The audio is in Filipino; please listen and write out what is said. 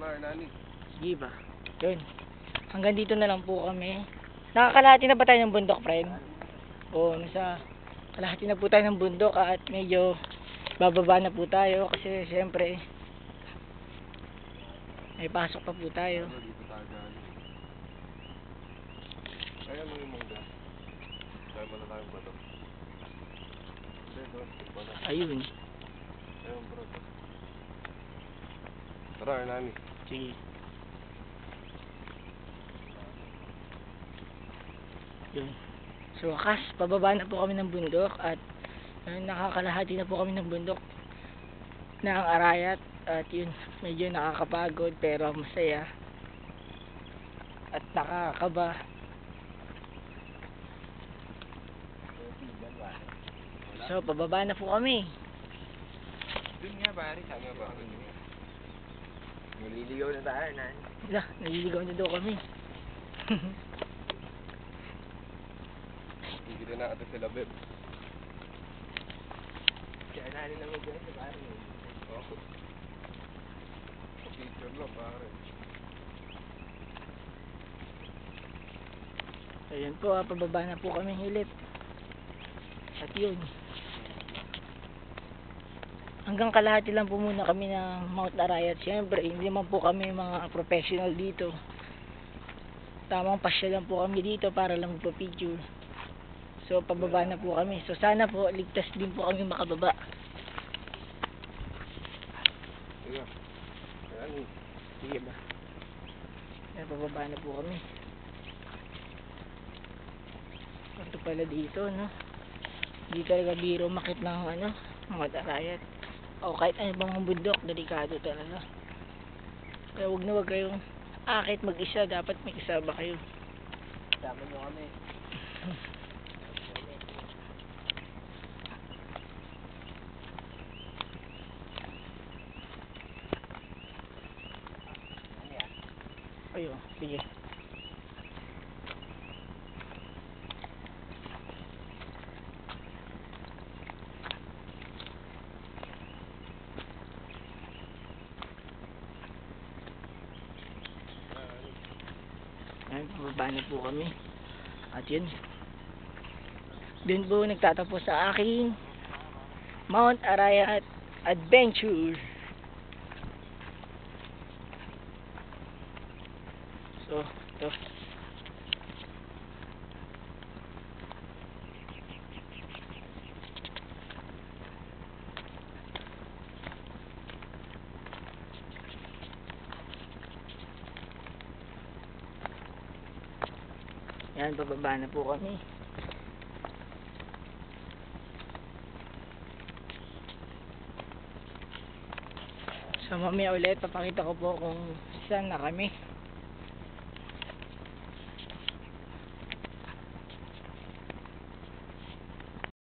Nani. Sige ba? Yun. Hanggang dito na lang po kami. Nakakalahati na ba tayo ng bundok, friend? Oo, nasa kalahati na po tayo ng bundok at medyo bababa na po tayo kasi syempre may pasok pa po tayo. Ano. Kaya mo yung mangga. Kaya mo na tayong bato. Ayun, Tara, nani. Sige. Yun. So, wakas, pababa na po kami ng bundok at ayun, nakakalahati na po kami ng bundok na ang arayat at yun, medyo nakakapagod pero masaya at nakakaba. So, pababa na po kami. Doon nga, pare. Saan nga ba? Nililigaw na tayo, nan. Wala, naliligaw na daw kami. Hindi na natin sila, Beb. Kaya nanin na mag sa pare. Oo. Picture lang, pare. Ayan po, ah, pababa na po kami hilit. At yun. Hanggang kalahati lang po muna kami ng Mount Arayat. Siyempre, hindi naman po kami mga professional dito. Tamang pasya lang po kami dito para lang magpa-picture. So, pababa na po kami. So, sana po, ligtas din po kami makababa. Sige. Ba? Ayan, pababa na po kami. Ito pala dito, no? Hindi talaga biro makit ng ano, mga darayat. O kahit ano bang mga bundok, delikado talaga. Kaya wag na wag kayong akit mag-isa, dapat may kasama kayo. Sama nyo kami. Ayun, sige. Ayan, pababa na po kami. At yun. Doon po nagtatapos sa aking Mount Arayat Adventure. So, ito. Yan, bababa na po kami. So, mamaya ulit, papakita ko po kung saan na kami.